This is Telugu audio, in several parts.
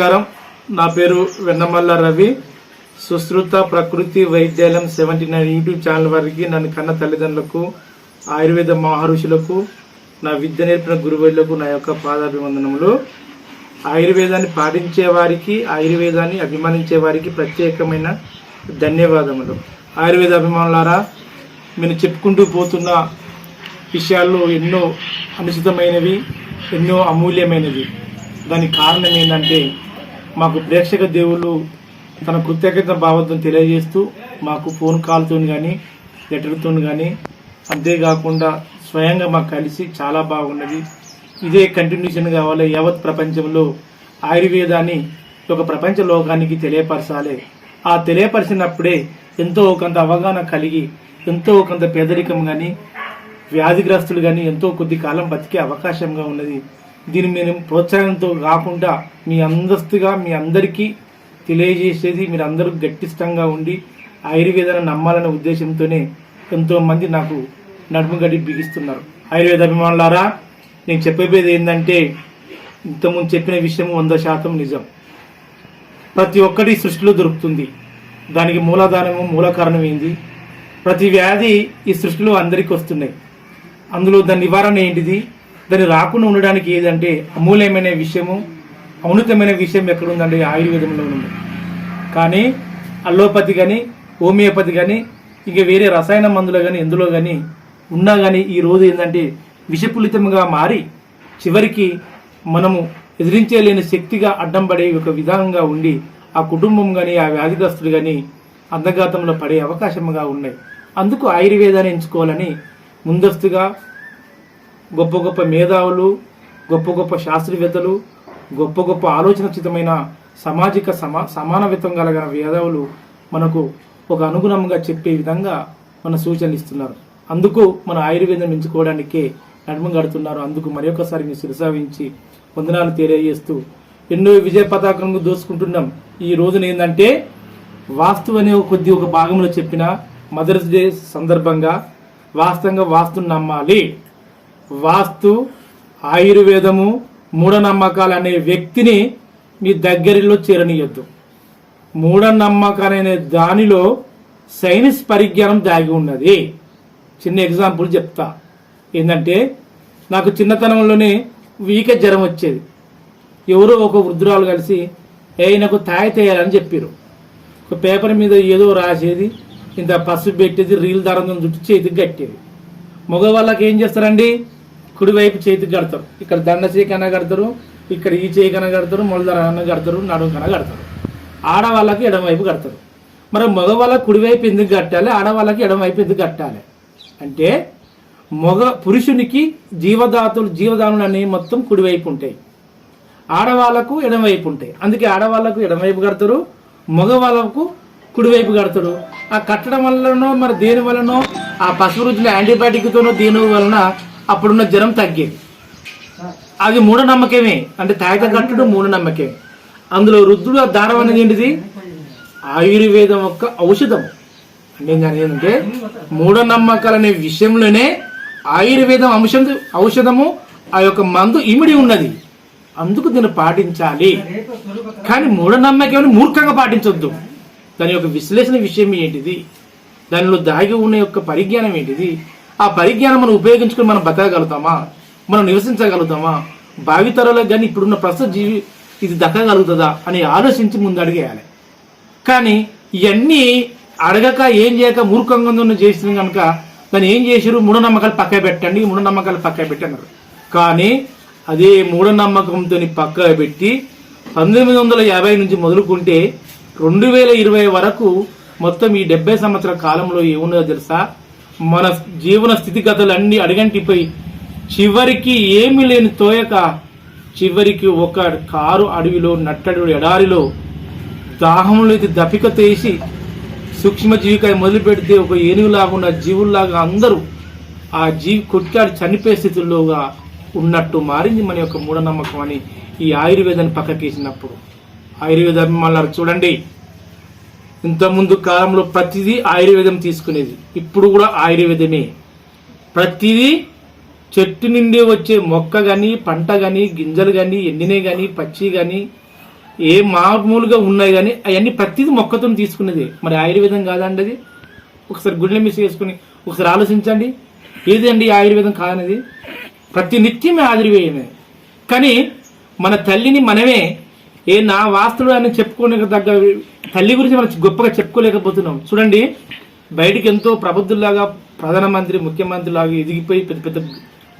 నమస్కారం. నా పేరు వెన్నమల్ల రవి. సుశ్రుత ప్రకృతి వైద్యాలయం సెవెంటీ నైన్ యూట్యూబ్ ఛానల్ వారికి నన్ను కన్న తల్లిదండ్రులకు ఆయుర్వేద మహర్షులకు నా విద్య నేర్పిన గురువులకు నా యొక్క పాదాభివందనములు. ఆయుర్వేదాన్ని పాటించే వారికి ఆయుర్వేదాన్ని అభిమానించే వారికి ప్రత్యేకమైన ధన్యవాదములు. ఆయుర్వేద అభిమానులారా నేను చెప్పుకుంటూ పోతున్న విషయాల్లో ఎన్నో అనుచితమైనవి ఎన్నో అమూల్యమైనవి. దానికి కారణం ఏంటంటే మాకు ప్రేక్షక దేవుళ్ళు తన కృతజ్ఞత భావంతో తెలియజేస్తూ మాకు ఫోన్ కాల్తో కానీ లెటర్తో కానీ అంతేకాకుండా స్వయంగా మాకు కలిసి చాలా బాగున్నది. ఇదే కంటిన్యూషన్ కావాలి యావత్ ప్రపంచంలో ఆయుర్వేదాన్ని ఒక ప్రపంచ లోకానికి తెలియపరచాలి. ఆ తెలియపరిచినప్పుడే ఎంతో కొంత అవగాహన కలిగి ఎంతో కొంత పేదరికం కానీ వ్యాధిగ్రస్తులు కానీ ఎంతో కొద్ది కాలం బతికే అవకాశంగా ఉన్నది. దీన్ని మీరు ప్రోత్సాహంతో కాకుండా మీ అందస్తుగా మీ అందరికీ తెలియజేసేది మీరు అందరూ గట్టిష్టంగా ఉండి ఆయుర్వేదాన్ని నమ్మాలనే ఉద్దేశంతోనే ఎంతోమంది నాకు నడుము గడి బిగిస్తున్నారు. ఆయుర్వేద అభిమానులారా నేను చెప్పేది ఏంటంటే ఇంతకుముందు చెప్పిన విషయం వంద శాతం నిజం. ప్రతి ఒక్కటి సృష్టిలో దొరుకుతుంది. దానికి మూలాధారము మూల కారణం ఏంది? ప్రతి వ్యాధి ఈ సృష్టిలో అందరికీ వస్తున్నాయి. అందులో దాని నివారణ ఏంటిది? దాన్ని రాకుండా ఉండడానికి ఏదంటే అమూల్యమైన విషయము ఔన్నతమైన విషయం ఎక్కడుందంటే ఆయుర్వేదంలో ఉంది. కానీ అల్లోపతి కానీ హోమియోపతి కానీ ఇంకా వేరే రసాయన మందులు కానీ ఎందులో కానీ ఉన్నా కానీ ఈ రోజు ఏంటంటే విషపూరితంగా మారి చివరికి మనము ఎదిరించలేని శక్తిగా అడ్డం పడే ఒక విధానంగా ఉండి ఆ కుటుంబం కానీ ఆ వ్యాధిగ్రస్తులు కానీ అందఘాతంలో పడే అవకాశంగా ఉన్నాయి. అందుకు ఆయుర్వేదాన్ని ఎంచుకోవాలని ముందస్తుగా గొప్ప గొప్ప మేధావులు గొప్ప గొప్ప శాస్త్రవేత్తలు గొప్ప గొప్ప ఆలోచనచితమైన సామాజిక సమా సమానవిత్వం కలిగిన మేధావులు మనకు ఒక అనుగుణంగా చెప్పే విధంగా మన సూచనలు ఇస్తున్నారు. అందుకు మన ఆయుర్వేదం ఎంచుకోవడానికే నడుము గడుతున్నారు అందుకు మరొకసారి మీ శిరసావించి వందనాలు తెలియజేస్తూ ఎన్నో విజయ పతాకంగా దోసుకుంటున్నాం ఈ రోజున ఏంటంటే వాస్తు అనే ఒక కొద్ది ఒక భాగంలో చెప్పిన మదర్స్ డే సందర్భంగా వాస్తవంగా వాస్తుని నమ్మాలి. వాస్తు ఆయుర్వేదము మూఢనమ్మకాలు అనే వ్యక్తిని మీ దగ్గరలో చేరనీయొద్దు. మూఢనమ్మకాలనే దానిలో సైన్స్ పరిజ్ఞానం దాగి ఉన్నది. చిన్న ఎగ్జాంపుల్ చెప్తా. ఏంటంటే నాకు చిన్నతనంలోనే వీక జ్వరం వచ్చేది. ఎవరో ఒక వృద్ధురాలు కలిసి ఏ నాకు తాయితేయాలని చెప్పారు ఒక పేపర్ మీద ఏదో రాసేది ఇంత పసుపు పెట్టేది రీల్ ధర చుట్టూ చేతికి కట్టేది. మగవాళ్ళకి ఏం చేస్తారండి? కుడివైపు చేతికి కడతారు. ఇక్కడ దండ చేకన కడతారు ఇక్కడ ఈ చేకన కడతారు మొలదరన కడతారు నడుము కన కడతారు. ఆడవాళ్ళకి ఎడమవైపు కడతారు. మరి మగవాళ్ళకి కుడివైపు ఎందుకు కట్టాలి? ఆడవాళ్ళకి ఎడమవైపు ఎందుకు కట్టాలి? అంటే మగ పురుషునికి జీవదాతులు జీవదానులు అనేవి మొత్తం కుడివైపు ఉంటాయి. ఆడవాళ్ళకు ఎడమవైపు ఉంటాయి. అందుకే ఆడవాళ్ళకు ఎడమవైపు కడతారు మగవాళ్ళకు కుడివైపు కడతారు. ఆ కట్టడం వల్లనో మరి దేని వలనో ఆ పసుపు రుచుల యాంటీబయాటిక్తోనో దేని వలన అప్పుడున్న జ్వరం తగ్గేది అది మూఢనమ్మకమే. అంటే తాయిత కట్టడం మూఢనమ్మకమే అందులో రుద్రుడు ఆ దారం అనేది ఏంటిది? ఆయుర్వేదం యొక్క ఔషధం. అంటే దాని ఏంటంటే మూఢనమ్మకాలు అనే విషయంలోనే ఆయుర్వేదం అంశం ఔషధము ఆ యొక్క మందు ఇమిడి ఉన్నది. అందుకు దీన్ని పాటించాలి. కానీ మూఢనమ్మకం మూర్ఖంగా పాటించొద్దు. దాని యొక్క విశ్లేషణ విషయం ఏంటిది? దానిలో దాగి ఉన్న యొక్క పరిజ్ఞానం ఏంటిది? ఆ పరిజ్ఞానం మనం ఉపయోగించుకుని మనం బతకగలుగుతామా? మనం నివసించగలుగుతామా? భావితరాలకు కానీ ఇప్పుడున్న ప్రస్తుత జీవి ఇది దక్కగలుగుతుందా అని ఆలోచించి ముందు అడిగేయాలి. కానీ ఇవన్నీ అడగక ఏం చేయక మూర్ఖంగా చేసిన కనుక దాన్ని ఏం చేసారు మూఢనమ్మకాలు పక్క పెట్టండి మూఢనమ్మకాలు పక్క పెట్టన్నారు. కానీ అదే మూఢనమ్మకంతో పక్క పెట్టి పంతొమ్మిది వందల యాభై నుంచి మొదలుకుంటే రెండు వేల ఇరవై వరకు మొత్తం ఈ డెబ్బై సంవత్సరాల కాలంలో ఏమున్నదో తెలుసా? మన జీవన స్థితిగతులు అన్ని అడిగంటిపోయి చివరికి ఏమీ లేని తోయక చివరికి ఒక కారు అడవిలో నట్టడు ఎడారిలో దాహంలోకి దపిక తీసి సూక్ష్మ జీవికాయ మొదలు పెడితే ఒక ఏనుగులాగా ఉన్న జీవుల్లాగా అందరూ ఆ జీవి కొట్టాడి చనిపోయే స్థితుల్లోగా ఉన్నట్టు మారింది మన యొక్క మూఢనమ్మకం అని ఈ ఆయుర్వేదాన్ని పక్కకేసినప్పుడు. ఆయుర్వేద మళ్ళీ చూడండి. ఇంతకుముందు కాలంలో ప్రతిదీ ఆయుర్వేదం తీసుకునేది. ఇప్పుడు కూడా ఆయుర్వేదమే. ప్రతిదీ చెట్టు నుండి వచ్చే మొక్క కానీ పంట కానీ గింజలు కానీ ఎండినే కానీ పచ్చి కానీ ఏ మామూలుగా ఉన్నాయి కానీ అవన్నీ ప్రతిదీ మొక్కతో తీసుకున్నది మరి ఆయుర్వేదం కాదండి అది ఒకసారి గుండె మిస్ చేసుకుని ఒకసారి ఆలోచించండి. ఏదండి ఆయుర్వేదం కాదనేది ప్రతి నిత్యమే ఆయుర్వేదమే కానీ మన తల్లిని మనమే ఏ నా వాస్తులు అని చెప్పుకోనే తగ్గ తల్లి గురించి మనం గొప్పగా చెప్పుకోలేకపోతున్నాం. చూడండి బయటికి ఎంతో ప్రబుద్ధుల్లాగా ప్రధానమంత్రి ముఖ్యమంత్రి లాగా ఎదిగిపోయి పెద్ద పెద్ద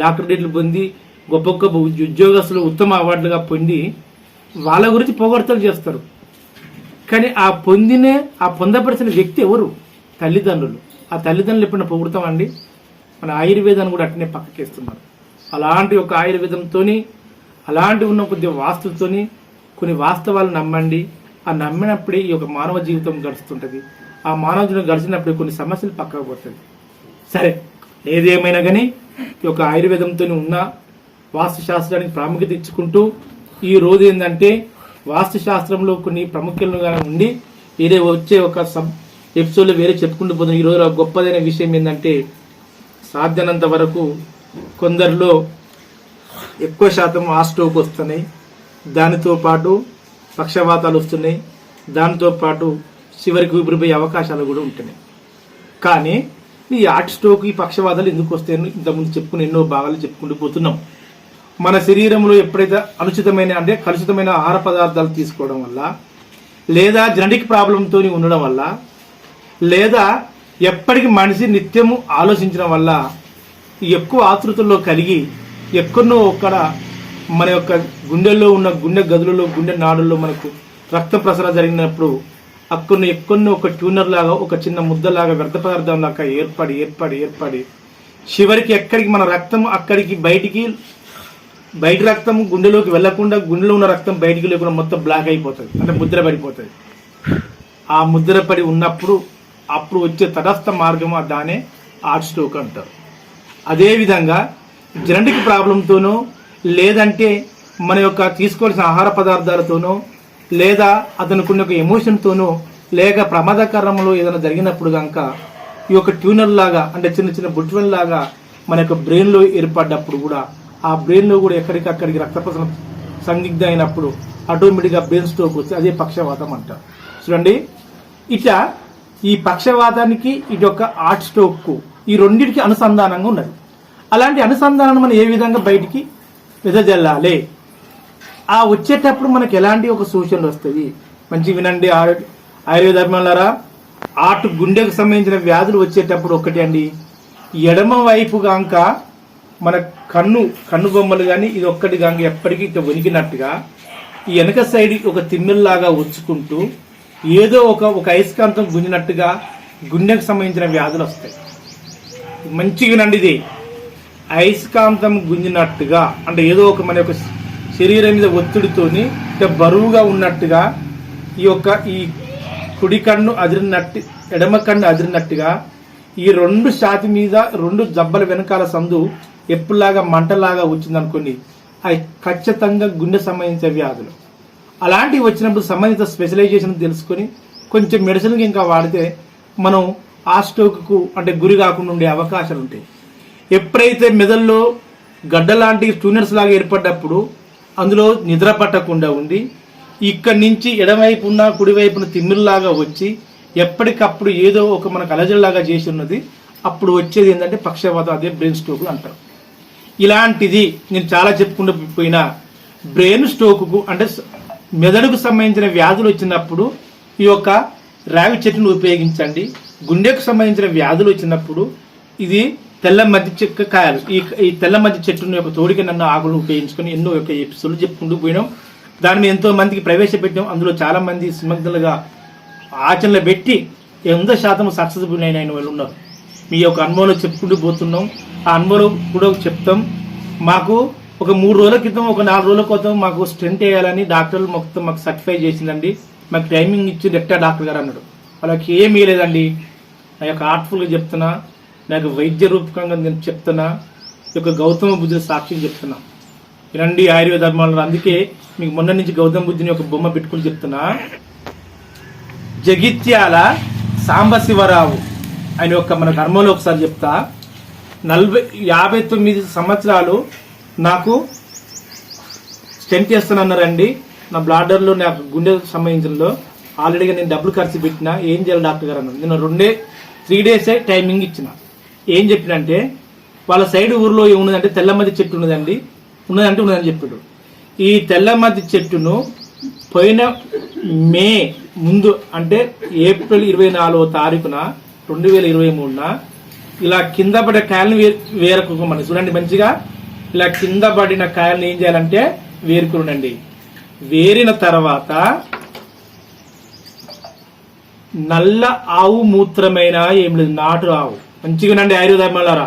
డాక్టరేట్లు పొంది గొప్ప గొప్ప ఉద్యోగస్తులు ఉత్తమ అవార్డులుగా పొంది వాళ్ళ గురించి పొగడ్తలు చేస్తారు. కానీ ఆ పొందిన ఆ పొందపరిచిన వ్యక్తి ఎవరు? తల్లిదండ్రులు. ఆ తల్లిదండ్రులు ఎప్పుడైనా పొగుడతామండి మన ఆయుర్వేదాన్ని కూడా అట్నే పక్కకేస్తున్నారు. అలాంటి ఒక ఆయుర్వేదంతోని అలాంటి ఉన్న కొద్ది వాస్తులతోని కొన్ని వాస్తవాలు నమ్మండి. ఆ నమ్మినప్పుడే ఈ యొక్క మానవ జీవితం గడుస్తుంటుంది. ఆ మానవ జీవితం గడిచినప్పుడే కొన్ని సమస్యలు పక్కకు పోతుంది సరే ఏదేమైనా కానీ ఈ యొక్క ఆయుర్వేదంతో ఉన్న వాస్తు శాస్త్రానికి ప్రాముఖ్యత ఇచ్చుకుంటూ ఈ రోజు ఏంటంటే వాస్తు శాస్త్రంలో కొన్ని ప్రాముఖ్యతలుగా ఉండి వేరే వచ్చే ఒక సబ్ ఎపిసోడ్లో వేరే చెప్పుకుంటూ పోతుంది ఈ రోజు గొప్పదైన విషయం ఏంటంటే సాధ్యనంత వరకు కొందరిలో ఎక్కువ శాతం ఆస్ట్రోక్ వస్తున్నాయి. దానితో పాటు పక్షవాతాలు వస్తున్నాయి. దానితో పాటు చివరికి ఊపిరిపోయే అవకాశాలు కూడా ఉంటున్నాయి. కానీ ఈ హార్ట్ స్ట్రోక్ ఈ పక్షవాతాలు ఎందుకు వస్తాయని ఇంతకుముందు చెప్పుకుని ఎన్నో భాగాలు చెప్పుకుంటూ పోతున్నాం. మన శరీరంలో ఎప్పుడైతే అనుచితమైన అంటే కలుషితమైన ఆహార పదార్థాలు తీసుకోవడం వల్ల లేదా జెనటిక్ ప్రాబ్లంతో ఉండడం వల్ల లేదా ఎప్పటికి మనిషి నిత్యము ఆలోచించడం వల్ల ఎక్కువ ఆతృతల్లో కలిగి ఎక్కడో ఒక్కడ మన యొక్క గుండెల్లో ఉన్న గుండె గదులలో గుండె నాడుల్లో మనకు రక్త ప్రసరణ జరిగినప్పుడు అక్కడ ఎక్కడో ఒక ట్యూనర్ లాగా ఒక చిన్న ముద్దలాగా వ్యర్థ పదార్థం లాగా ఏర్పడి ఏర్పడి ఏర్పడి చివరికి ఎక్కడికి మన రక్తం అక్కడికి బయటికి బయట రక్తం గుండెలోకి వెళ్ళకుండా గుండెలో ఉన్న రక్తం బయటికి లేకుండా మొత్తం బ్లాక్ అయిపోతుంది. అంటే ముద్ర పడిపోతుంది. ఆ ముద్ర పడి ఉన్నప్పుడు అప్పుడు వచ్చే తటస్థ మార్గం దానే హార్ట్ స్ట్రోక్ అంటారు. అదేవిధంగా జెనటిక్ ప్రాబ్లంతోనూ లేదంటే మన యొక్క తీసుకోవాల్సిన ఆహార పదార్థాలతోనో లేదా అతనుకున్న ఒక ఎమోషన్తోనో లేక ప్రమాదకరంలో ఏదైనా జరిగినప్పుడు కనుక ఈ యొక్క ట్యూనర్ లాగా అంటే చిన్న చిన్న బుట్వెన్ లాగా మన యొక్క బ్రెయిన్లో ఏర్పడ్డప్పుడు కూడా ఆ బ్రెయిన్లో కూడా ఎక్కడికక్కడికి రక్త ప్రసరణ సందిగ్ధ అయినప్పుడు ఆటోమేటిక్గా బ్రెయిన్ స్ట్రోక్ వస్తే అదే పక్షవాతం అంటారు. చూడండి ఇట్లా ఈ పక్షవాతానికి ఇటు యొక్క హార్ట్ స్ట్రోక్ ఈ రెండింటికి అనుసంధానంగా ఉన్నది. అలాంటి అనుసంధానం మనం ఏ విధంగా బయటికి వెదజల్లాలి ఆ వచ్చేటప్పుడు మనకి ఎలాంటి ఒక సూచనలు వస్తాయి? మంచి వినండి. ఆరు- ఆయుర్వేద ఆటు గుండెకు సంబంధించిన వ్యాధులు వచ్చేటప్పుడు ఒకటి అండి. ఎడమ వైపు గాంక మన కన్ను కన్ను బొమ్మలు కానీ ఇది ఒక్కటి గాంక ఎప్పటికీ ఇక వణికినట్టుగా ఈ వెనక సైడ్ ఒక తిమ్మిల్లాగా వచ్చుకుంటూ ఏదో ఒక ఒక అయస్కాంతం గుంజినట్టుగా గుండెకు సంబంధించిన వ్యాధులు వస్తాయి. మంచిగా వినండి ఇది. అయస్కాంతం గుంజినట్టుగా అంటే ఏదో ఒక మన యొక్క శరీరం మీద ఒత్తిడితోని అంటే బరువుగా ఉన్నట్టుగా ఈ యొక్క ఈ కుడి కన్ను అదిరినట్టు ఎడమ కన్ను అదిరినట్టుగా ఈ రెండు ఛాతి మీద రెండు జబ్బల వెనకాల సందు ఎప్పులాగా మంటలాగా వచ్చిందనుకోండి అవి ఖచ్చితంగా గుండె సంబంధించిన వ్యాధులు. అలాంటివి వచ్చినప్పుడు సంబంధిత స్పెషలైజేషన్ తెలుసుకొని కొంచెం మెడిసిన్ ఇంకా వాడితే మనం ఆ స్ట్రోక్కు అంటే గురి కాకుండా ఉండే అవకాశాలు ఉంటాయి ఎప్పుడైతే మెదడులో గడ్డ లాంటి ట్యూనర్స్ లాగా ఏర్పడ్డప్పుడు అందులో నిద్ర పట్టకుండా ఉండి ఇక్కడి నుంచి ఎడమవైపు ఉన్న కుడివైపున తిమ్మిరిలాగా వచ్చి ఎప్పటికప్పుడు ఏదో ఒక మనకు అలజడిలాగా చేసి ఉన్నది అప్పుడు వచ్చేది ఏంటంటే పక్షవాతం అదే బ్రెయిన్ స్ట్రోక్ అంటారు. ఇలాంటిది నేను చాలా చెప్పుకుంటూ పోయినా బ్రెయిన్ స్ట్రోక్కు అంటే మెదడుకు సంబంధించిన వ్యాధులు వచ్చినప్పుడు ఈ యొక్క రావి చెట్టును ఉపయోగించండి. గుండెకు సంబంధించిన వ్యాధులు వచ్చినప్పుడు ఇది తెల్ల మధ్య చెక్క కాయలు ఈ ఈ తెల్ల మధ్య చెట్టును యొక్క తోడికి నన్ను ఆకులు ఉపయోగించుకొని ఎన్నో యొక్క ఎపిసోడ్లు చెప్పుకుంటూ పోయినాం. దాన్ని మీద ఎంతో మందికి ప్రవేశపెట్టాం. అందులో చాలా మంది సుమగ్ధులుగా ఆచరణలో పెట్టి ఎంతో శాతం సక్సెస్ఫుల్ అయిన వాళ్ళు ఉన్నారు. మీ యొక్క అనుభవంలో చెప్పుకుంటూ పోతున్నాం. ఆ అనుభవం కూడా చెప్తాం. మాకు ఒక మూడు రోజుల క్రితం ఒక నాలుగు రోజుల క్రితం మాకు స్ట్రెంట్ వేయాలని డాక్టర్లు మొత్తం మాకు సర్టిఫై చేసిందండి. మాకు టైమింగ్ ఇచ్చి డెక్టా డాక్టర్ గారు అన్నాడు. వాళ్ళకి ఏమీ లేదండి. నా యొక్క ఆర్ట్ఫుల్గా చెప్తున్నా. నాకు వైద్య రూపకంగా నేను చెప్తున్నా ఈ యొక్క గౌతమ బుద్ధుని సాక్ష్యం చెప్తున్నా. రండి ఆయుర్వేద ధర్మాలు అందుకే మీకు మొన్న నుంచి గౌతమ బుద్ధుని ఒక బొమ్మ పెట్టుకుని చెప్తున్నా. జగిత్యాల సాంబశివరావు ఆయన యొక్క మన ధర్మంలో ఒకసారి చెప్తా. నలభై యాభై తొమ్మిది సంవత్సరాలు నాకు స్టెంట్ చేస్తానన్నారండి నా బ్లాడర్లో నాకు గుండె సంబంధించినలో ఆల్రెడీగా నేను డబ్బులు ఖర్చు పెట్టినా ఏం చేయాలి డాక్టర్ గారు అన్నారు. నేను రెండే త్రీ డేసే టైమింగ్ ఇచ్చిన. ఏం చెప్పినంటే వాళ్ళ సైడ్ ఊర్లో ఏమున్నదంటే తెల్లమతి చెట్టు ఉన్నదండి. ఉన్నదంటే ఉన్నదని చెప్పాడు. ఈ తెల్లమతి చెట్టును పోయిన మే ముందు అంటే ఏప్రిల్ ఇరవై నాలుగో తారీఖున రెండు వేల ఇరవై మూడున ఇలా కింద పడే కాయలను వే చూడండి మంచిగా. ఇలా కింద పడిన కాయలను ఏం చేయాలంటే వేరుకునండి వేరిన తర్వాత నల్ల ఆవు మూత్రమైన ఏం లేదు నాటు ఆవు. మంచిగానండి ఆయుర్వేదమలారా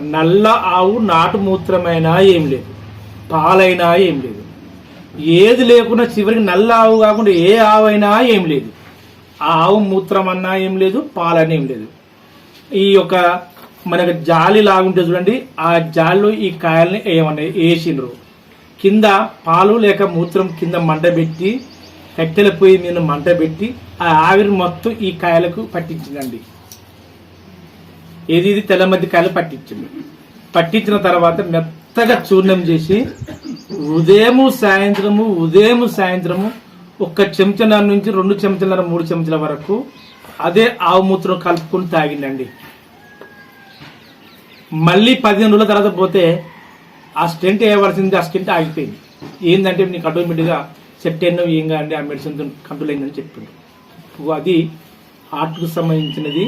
నల్ల ఆవు నాటు మూత్రమైనా ఏం లేదు. పాలైనా ఏం లేదు. ఏది లేకుండా చివరికి నల్ల ఆవు కాకుండా ఏ ఆవు అయినా ఏం లేదు. ఆ ఆవు మూత్రం అన్నా ఏం లేదు పాలన్నా ఏం లేదు. ఈ యొక్క మనకు జాలి లాగుంటే చూడండి ఆ జాలిలో ఈ కాయల్ని ఏమన్నా వేసిండ్రు. కింద పాలు లేక మూత్రం కింద మంట పెట్టి కట్టెల పొయ్యి మీద మంట పెట్టి ఆ ఆవిరి మొత్తం ఈ కాయలకు పట్టించిందండి. ఏది ఇది తెల్ల మధ్య కాయలు పట్టించింది. పట్టించిన తర్వాత మెత్తగా చూర్ణం చేసి ఉదయము సాయంత్రము ఉదయము సాయంత్రము ఒక్క చెంచన్నర నుంచి రెండు చెంచన్నర మూడు చెంచాల వరకు అదే ఆవు మూత్రం కలుపుకొని తాగిందండి. మళ్ళీ పదిహేను రోజుల తర్వాత పోతే ఆ స్టెంట్ వేయవలసింది ఆ స్టెంట్ ఆగిపోయింది. ఏంటంటే నీకు ఆటోమేటిక్గా సెట్ అయినా ఏం కాదండి ఆ మెడిసిన్ కంట్రోల్ అయిందని చెప్పిండు. అది హార్ట్కు సంబంధించినది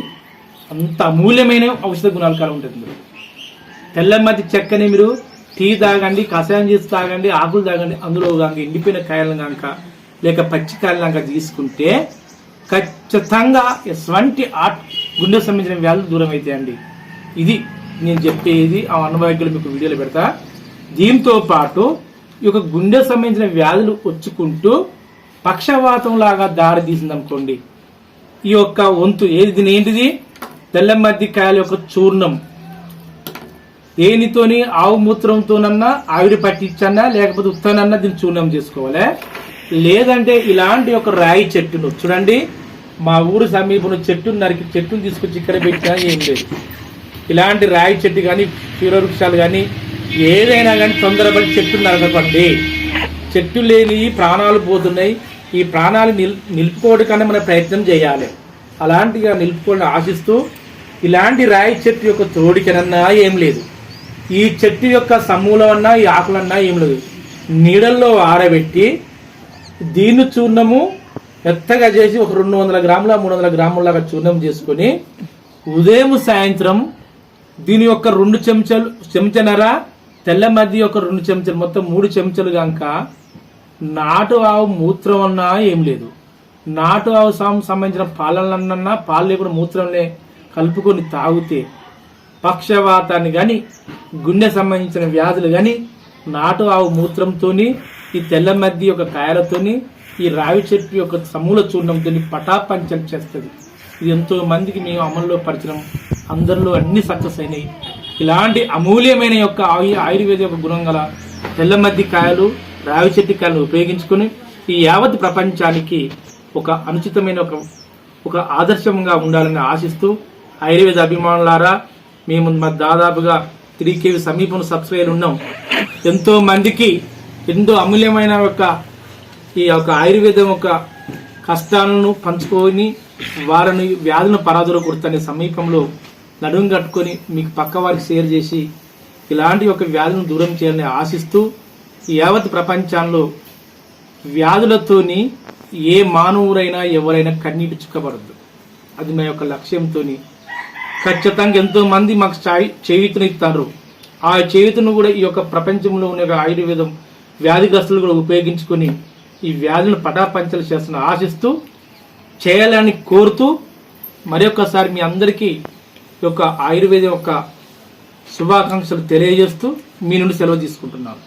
అంత అమూల్యమైన ఔషధ గుణాలు కలిగి ఉంటుంది ఇందులో. తెల్లమతి చెక్కని మీరు టీ తాగండి కషాయం చేసి తాగండి ఆకులు తాగండి అందులో కనుక ఎండిపోయిన కాయలను కనుక లేక పచ్చి కాయలను కనుక తీసుకుంటే ఖచ్చితంగా ఎటువంటి ఆట్ గుండె సంబంధించిన వ్యాధులు దూరం అవుతాయండి ఇది నేను చెప్పేది ఆ అనుభవజ్ఞులు మీకు వీడియోలో పెడతా. దీంతో పాటు ఈ యొక్క గుండె సంబంధించిన వ్యాధులు వచ్చుకుంటూ పక్షవాతం లాగా దారి తీసిందనుకోండి. ఈ యొక్క వంతు ఏది దీని ఏంటిది? తెల్లమద్ది కాయల యొక్క చూర్ణం. దేనితోని ఆవు మూత్రంతోనన్నా ఆవిరి పట్టించన్నా లేకపోతే ఉత్తనన్నా దీన్ని చూర్ణం చేసుకోవాలి. లేదంటే ఇలాంటి ఒక రాయి చెట్టును చూడండి మా ఊరు సమీపంలో చెట్టును నరికి చెట్టును తీసుకొచ్చి ఇక్కడ పెట్టినా ఏం లేదు. ఇలాంటి రాయి చెట్టు కానీ వృక్షాలు కానీ ఏదైనా కానీ తొందరపడి చెట్టు నరకకండి. చెట్టు లేని ప్రాణాలు పోతున్నాయి. ఈ ప్రాణాలు నిల్ నిలుపుకోవడం కన్నా మనం ప్రయత్నం చేయాలి. అలాంటిగా నిలుపుకోవడం ఆశిస్తూ ఇలాంటి రాయి చెట్టు యొక్క తోడికనన్నా ఏం లేదు. ఈ చెట్టు యొక్క సమూలం అన్నా ఈ ఆకులన్నా ఏం లేదు. నీడల్లో ఆరబెట్టి దీన్ని చూర్ణము మెత్తగా చేసి ఒక రెండు వందల గ్రాముల మూడు వందల గ్రాములాగా చూర్ణం చేసుకొని ఉదయం సాయంత్రం దీని యొక్క రెండు చెంచాలు చెంచనర తెల్ల మధ్య యొక్క రెండు చెంచాలు మొత్తం మూడు చెంచాలు కనుక నాటు ఆవు మూత్రం అన్నా ఏం లేదు. నాటు ఆవు సం- సంబంధించిన పాలనన్నా పాలు లేకుండా మూత్రంలే కలుపుకొని తాగితే పక్షవాతాన్ని కానీ గుండె సంబంధించిన వ్యాధులు కానీ నాటు ఆవు మూత్రంతోని ఈ తెల్ల మద్ది యొక్క కాయలతోని ఈ రావి చెట్టు యొక్క సమూల చూర్ణంతో పటాపంచం చేస్తుంది. ఇది ఎంతో మందికి మేము అమల్లో పరిచయం అందరిలో అన్ని సక్సెస్ అయినాయి. ఇలాంటి అమూల్యమైన యొక్క ఆయు ఆయుర్వేద యొక్క గుణం గల తెల్లమద్ది కాయలు రావి చెట్టు కాయలను ఉపయోగించుకొని ఈ యావత్ ప్రపంచానికి ఒక అనుచితమైన ఒక ఒక ఆదర్శంగా ఉండాలని ఆశిస్తూ ఆయుర్వేద అభిమానులారా మేము మా దాదాపుగా త్రీ కేవి సమీపంలో సబ్స్క్రైబర్ ఉన్నాం. ఎంతో మందికి ఎంతో అమూల్యమైన ఒక ఈ యొక్క ఆయుర్వేదం యొక్క కష్టాలను పంచుకొని వారిని వ్యాధులను పరాదులో కొడుతున్న సమీపంలో నడుము కట్టుకొని మీకు పక్క వారికి షేర్ చేసి ఇలాంటి ఒక వ్యాధులను దూరం చేయాలని ఆశిస్తూ యావత్ ప్రపంచంలో వ్యాధులతోని ఏ మానవుడైనా ఎవరైనా కన్నీటి చుక్కబడద్దు. అది మా యొక్క లక్ష్యంతోని ఖచ్చితంగా ఎంతో మంది మాకు చేయుతను ఇస్తారు. ఆ చేయుతను కూడా ఈ యొక్క ప్రపంచంలో ఉన్న ఆయుర్వేదం వ్యాధిగ్రస్తులు కూడా ఉపయోగించుకొని ఈ వ్యాధులను పటాపంచలు చేస్తున్న ఆశిస్తూ చేయాలని కోరుతూ మరొకసారి మీ అందరికీ ఈ యొక్క ఆయుర్వేదం యొక్క శుభాకాంక్షలు తెలియజేస్తూ మీ నుండి సెలవు తీసుకుంటున్నాను.